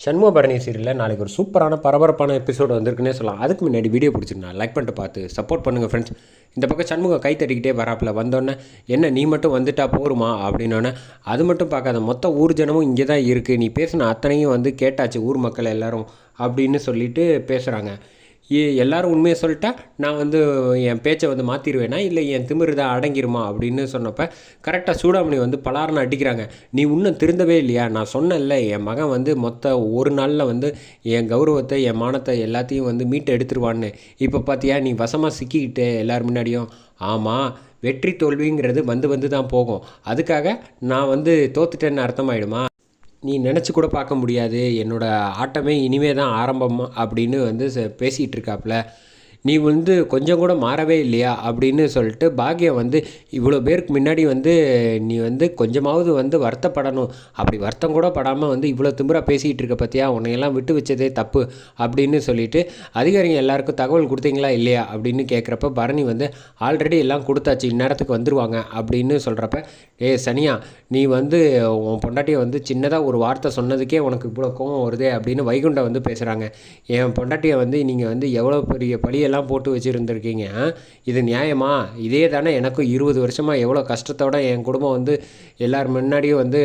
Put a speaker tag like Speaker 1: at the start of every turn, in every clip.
Speaker 1: சண்முகபரணி சீரியலில் நாளைக்கு ஒரு சூப்பரான பரபரப்பான எபிசோடு வந்திருக்குன்னே சொல்லலாம். அதுக்கு முன்னாடி வீடியோ பிடிச்சிருந்தா லைக் பண்ணிட்டு பார்த்து சப்போர்ட் பண்ணுங்கள் ஃப்ரெண்ட்ஸ் இந்த பக்கம் சண்முகம் கை தட்டிக்கிட்டே வராப்புல. வந்தோடனே என்ன நீ மட்டும் வந்துட்டா போருமா? அப்படின்னோடனே அது மட்டும் பார்க்காத. மொத்த ஊர் ஜனமும் இங்கே தான் இருக்குது நீ பேசின அத்தனையும் வந்து கேட்டாச்சு ஊர் மக்கள் எல்லாரும் அப்படின்னு சொல்லிட்டு பேசுகிறாங்க எல்லாரும் உண்மையை சொல்லிட்டா நான் வந்து என் பேச்சை வந்து மாற்றிடுவேனா இல்லை என் திமிருதா அடங்கிருமா? அப்படின்னு சொன்னப்போ கரெக்டாக சூடாமணி வந்து பலார்னு அடிக்கிறாங்க. நீ இன்னும் திருந்தவே இல்லையா? நான் சொன்னேன்ல என் மகன் வந்து மொத்த ஒரு நாளில் வந்து என் கௌரவத்தை என் மானத்தை எல்லாத்தையும் வந்து மீட்டு எடுத்துருவான்னு. இப்போ பார்த்தியா நீ வசமாக சிக்கிக்கிட்டு எல்லார் முன்னாடியும். ஆமாம் வெற்றி தோல்விங்கிறது வந்து வந்து தான் போகும். அதுக்காக நான் வந்து தோத்துட்டேன்னு அர்த்தமாயிடுமா? நீ நினச்சி கூட பார்க்க முடியாது. என்னோட ஆட்டமே இனிமே தான் ஆரம்பம் அப்படின்னு வந்து ச- பேசிகிட்டு இருக்காப்புல நீ வந்து கொஞ்சம் கூட மாறவே இல்லையா அப்படின்னு சொல்லிட்டு பாக்யம் வந்து இவ்வளோ பேருக்கு முன்னாடி வந்து நீ வந்து கொஞ்சமாவது வந்து வருத்தப்படணும். அப்படி வருத்தம் கூட படாமல் வந்து இவ்வளோ திமிரா பேசிகிட்டு இருக்க பற்றியா உன்னையெல்லாம் விட்டு வச்சதே தப்பு அப்படின்னு சொல்லிட்டு அதிகாரிங்க எல்லாருக்கும் தகவல் கொடுத்தீங்களா இல்லையா? அப்படின்னு கேட்குறப்ப பரணி வந்து ஆல்ரெடி எல்லாம் கொடுத்தாச்சு இந்நேரத்துக்கு வந்துருவாங்க அப்படின்னு சொல்கிறப்ப ஏ சனியா நீ வந்து உன் பொண்டாட்டியை வந்து சின்னதாக ஒரு வார்த்தை சொன்னதுக்கே உனக்கு இவ்வளோ கோவம் வருதே அப்படின்னு வைகுண்டம் வந்து பேசுகிறாங்க என் பொண்டாட்டியை வந்து நீங்கள் வந்து எவ்வளோ பெரிய பழியெல்லாம் போட்டு வச்சுருந்துருக்கீங்க. இது நியாயமா? இதே தானே எனக்கும் இருபது வருஷமாக எவ்வளோ கஷ்டத்தோட என் குடும்பம் வந்து எல்லார் முன்னாடியும் வந்து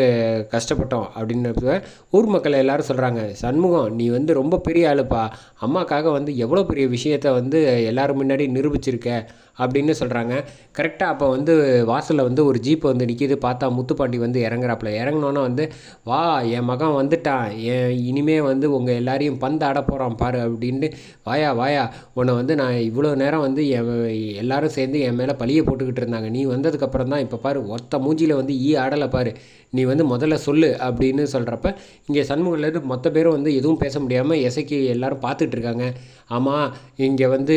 Speaker 1: கஷ்டப்பட்டோம் அப்படின்னு ஊர் மக்கள் எல்லோரும் சொல்கிறாங்க சண்முகம் நீ வந்து ரொம்ப பெரிய ஆளுப்பா. அம்மாக்காக வந்து எவ்வளோ பெரிய விஷயத்த வந்து எல்லோரும் முன்னாடி நிரூபிச்சிருக்க. அப்படின்னு சொல்கிறாங்க கரெக்டாக அப்போ வந்து வாசலில் வந்து ஒரு ஜீப் வந்து நிற்கிது பார்த்தா முத்துப்பாண்டி வந்து இறங்குறாப்புல. இறங்கினோன்னே வந்து வா என் மகன் வந்துட்டான். என் இனிமே வந்து உங்கள் எல்லாரையும் பந்து ஆட போகிறான் பாரு அப்படின்ட்டு வாயா வாயா உன்னை வந்து நான் இவ்வளோ நேரம் வந்து என் எல்லாரும் சேர்ந்து என் மேலே பழிய போட்டுக்கிட்டு இருந்தாங்க. நீ வந்ததுக்கப்புறம் தான் இப்போ பாரு ஒத்த மூஞ்சியில் வந்து ஈ ஆடலை பாரு. நீ வந்து முதல்ல சொல்லு அப்படின்னு சொல்கிறப்ப இங்கே சண்முகிலேருந்து மொத்த பேரும் வந்து எதுவும் பேச முடியாமல் இசைக்கு எல்லோரும் பார்த்துட்ருக்காங்க ஆமாம் இங்கே வந்து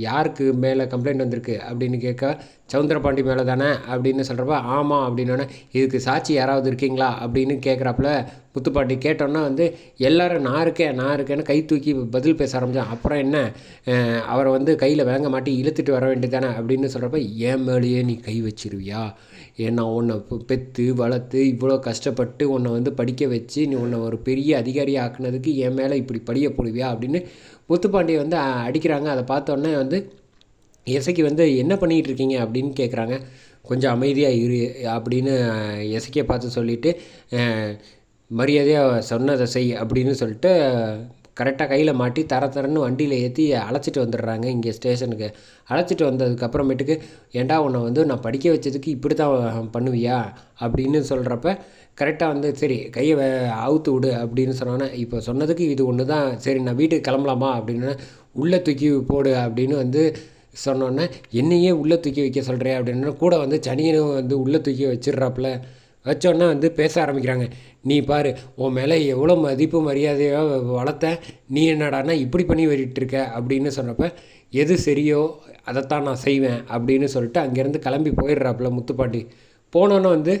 Speaker 1: யாருக்கு மேலே கம்ப்ளைண்ட் வந்திருக்கு அப்படின்னு கேட்க சவுந்தரபாண்டி மேலே தானே அப்படின்னு சொல்கிறப்ப ஆமாம் அப்படின்னோடனே இதுக்கு சாட்சி யாராவது இருக்கீங்களா அப்படின்னு கேட்குறாப்புல முத்துப்பாட்டி கேட்டோன்னா வந்து எல்லாரும் நான் இருக்கேன் நான் இருக்கேன்னு கை தூக்கி பதில் பேச ஆரம்பித்தான் அப்புறம் என்ன அவரை வந்து கையில் வேங்க மாட்டி இழுத்துட்டு வர வேண்டியதானே அப்படின்னு சொல்கிறப்ப ஏன் மேலேயே நீ கை வச்சிருவியா? ஏன்னா உன்னை பெற்று வளர்த்து இவ்வளோ கஷ்டப்பட்டு உன்னை வந்து படிக்க வச்சு நீ உன்னை ஒரு பெரிய அதிகாரி ஆக்குனதுக்கு என் மேலே இப்படி படிய போடுவியா? அப்படின்னு முத்துப்பாண்டியை வந்து அடிக்கிறாங்க. அதை பார்த்தோன்னே வந்து இசைக்கு வந்து என்ன பண்ணிகிட்டு இருக்கீங்க? அப்படின்னு கேட்குறாங்க கொஞ்சம் அமைதியாக இரு அப்படின்னு இசைக்கியை பார்த்து சொல்லிவிட்டு மரியாதையாக சொன்னதை செய் அப்படின்னு சொல்லிட்டு கரெக்டாக கையில் மாட்டி தர தரன்னு வண்டியில் ஏற்றி அழைச்சிட்டு வந்துடுறாங்க இங்கே ஸ்டேஷனுக்கு. அழைச்சிட்டு வந்ததுக்கப்புறமேட்டுக்கு ஏண்டா ஏன்டா உன்னை வந்து நான் படிக்க வச்சதுக்கு இப்படி தான் பண்ணுவியா? அப்படின்னு சொல்கிறப்ப கரெக்டாக வந்து சரி கையை வே அவுத்து விடு அப்படின்னு சொன்னோன்னே இப்போ சொன்னதுக்கு இது ஒன்று தான் சரி நான் வீட்டுக்கு கிளம்பலாமா? அப்படின்னு உள்ளே தூக்கி போடு அப்படின்னு வந்து சொன்னோன்னே என்னையே உள்ளே தூக்கி வைக்க சொல்கிறேன் அப்படின்னு கூட வந்து சனியனும் வந்து உள்ளே தூக்கி வச்சிடுறாப்புல. வச்சோன்னே வந்து பேச ஆரம்பிக்கிறாங்க. நீ பாரு உன் மேலே எவ்வளோ மதிப்பு மரியாதையாக வளர்த்த நீ என்னடானா இப்படி பண்ணி வரிட்டு இருக்க அப்படின்னு சொன்னப்போ எது சரியோ அதைத்தான் நான் செய்வேன் அப்படின்னு சொல்லிட்டு அங்கேருந்து கிளம்பி போயிடுறாப்புல முத்துப்பாட்டி போனோன்னே வந்து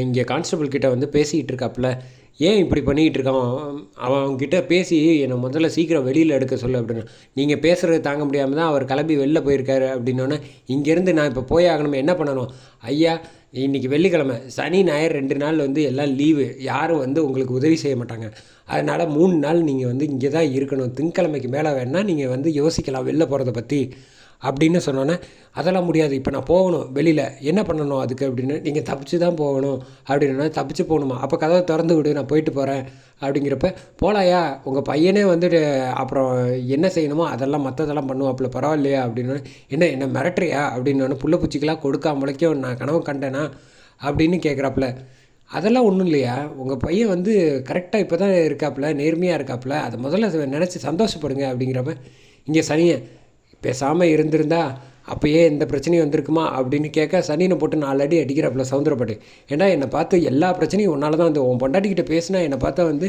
Speaker 1: இங்கே கான்ஸ்டபிள் கிட்ட வந்து பேசிக்கிட்டு இருக்காப்புல ஏன் இப்படி பண்ணிக்கிட்டு இருக்கான் அவன் அவன்கிட்ட பேசி என்னை முதல்ல சீக்கிரம் வெளியில் எடுக்க சொல்லு அப்படின்னு. நீங்கள் பேசுகிறது தாங்க முடியாமல் தான் அவர் கிளம்பி வெளில போயிருக்காரு அப்படின்னோடனே இங்கேருந்து நான் இப்போ போய் ஆகணும் என்ன பண்ணணும்? ஐயா இன்றைக்கி வெள்ளிக்கிழமை சனி ஞாயிறு ரெண்டு நாள் வந்து எல்லாம் லீவு. யாரும் வந்து உங்களுக்கு உதவி செய்ய மாட்டாங்க. அதனால் மூணு நாள் நீங்கள் வந்து இங்கே தான் இருக்கணும். திங்கக்கிழமைக்கு மேலே வேணால் நீங்கள் வந்து யோசிக்கலாம் வெளில போகிறத பற்றி அப்படின்னு சொன்னோன்னே அதெல்லாம் முடியாது இப்போ நான் போகணும் வெளியில் என்ன பண்ணணும் அதுக்கு? அப்படின்னு நீங்கள் தப்பிச்சு தான் போகணும் அப்படின்னா தப்பிச்சு போகணுமா? அப்போ கதவை திறந்து விடு நான் போயிட்டு போகிறேன் அப்படிங்கிறப்ப போலாயா உங்கள் பையனே வந்துட்டு அப்புறம் என்ன செய்யணுமோ அதெல்லாம் மற்றதெல்லாம் பண்ணுவாப்புல பரவாயில்லையா? அப்படின்னு என்ன என்ன மிரட்டுறியா? அப்படின்னு புள்ள பூச்சிக்கெல்லாம் கொடுக்காமலைக்கும் நான் கனவு கண்டேனா? அப்படின்னு கேட்குறாப்புல அதெல்லாம் ஒன்றும் இல்லையா? உங்கள் பையன் வந்து கரெக்டாக இப்போ தான் இருக்காப்புல நேர்மையாக இருக்காப்புல அதை முதல்ல நினச்சி சந்தோஷப்படுங்க அப்படிங்கிறப்ப இங்கே சனியை பேசாமல் இருந்திருந்தா அப்பயே இந்த பிரச்சனையும் வந்திருக்குமா அப்படின்னு கேட்க சனினை போட்டு நாலு அடி அடிக்கிறாப்புல சவுந்தரப்பட்டு. ஏன்னா என்னை பார்த்து எல்லா பிரச்சனையும் உன்னால தான் வந்து உன் பொண்டாட்டிக்கிட்ட பேசினா என்னை பார்த்தா வந்து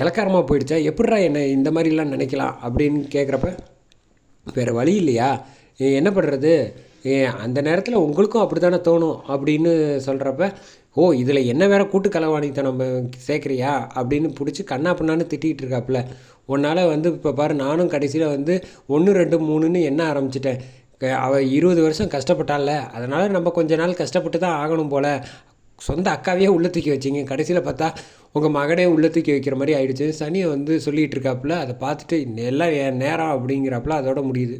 Speaker 1: இலக்காரமாக போயிடுச்சா? எப்படிரா என்னை இந்த மாதிரிலாம் நினைக்கலாம் அப்படின்னு கேட்குறப்ப வேறு வழி இல்லையா? என்ன பண்ணுறது அந்த நேரத்தில் உங்களுக்கும் அப்படி தானே தோணும் அப்படின்னு சொல்கிறப்ப ஓ இதில் என்ன வேற கூட்டு களவாணித்தனம் சேர்க்குறியா? அப்படின்னு பிடிச்சி கண்ணா பின்னான்னு திட்டிகிட்டு இருக்காப்புல. உன்னால் வந்து இப்போ பாரு நானும் கடைசியில் வந்து ஒன்று ரெண்டு மூணுன்னு என்ன ஆரம்பிச்சிட்டேன். அவள் இருபது வருஷம் கஷ்டப்பட்டால அதனால் நம்ம கொஞ்ச நாள் கஷ்டப்பட்டு தான் ஆகணும் போல். சொந்த அக்காவையே உள்ள தூக்கி வச்சிங்க. கடைசியில் பார்த்தா உங்கள் மகனே உள்ள தூக்கி வைக்கிற மாதிரி ஆயிடுச்சு. சனியை வந்து சொல்லிகிட்டு இருக்காப்புல. அதை பார்த்துட்டு எல்லாம் என் நேரம் அப்படிங்கிறப்பல. அதோட முடியுது.